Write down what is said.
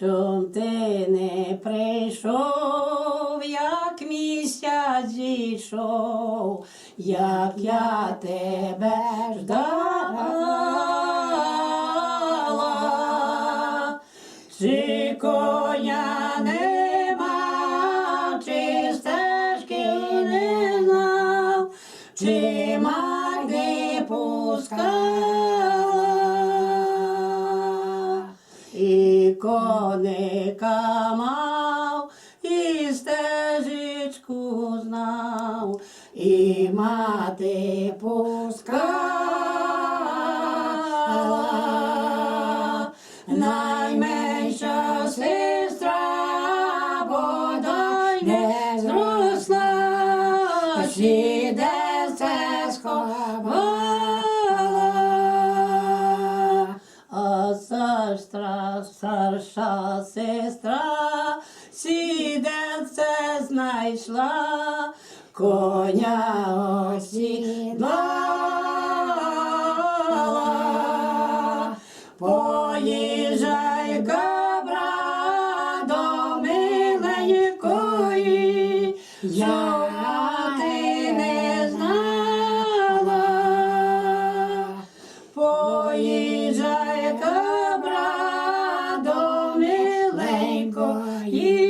Чом ти не прийшов, як місяць зійшов, як я тебе ждала, чи коня нема, чи стежки не чи марди пускала, коника мав, і стежечку знав, і мати пускала. Найменша сестра бодай не зросла, сіде сестра, старша сестра, сіденце знайшла, коня осідлала. Поїжджай, габра, до миленької, я Поїжджай, габра, до миленької,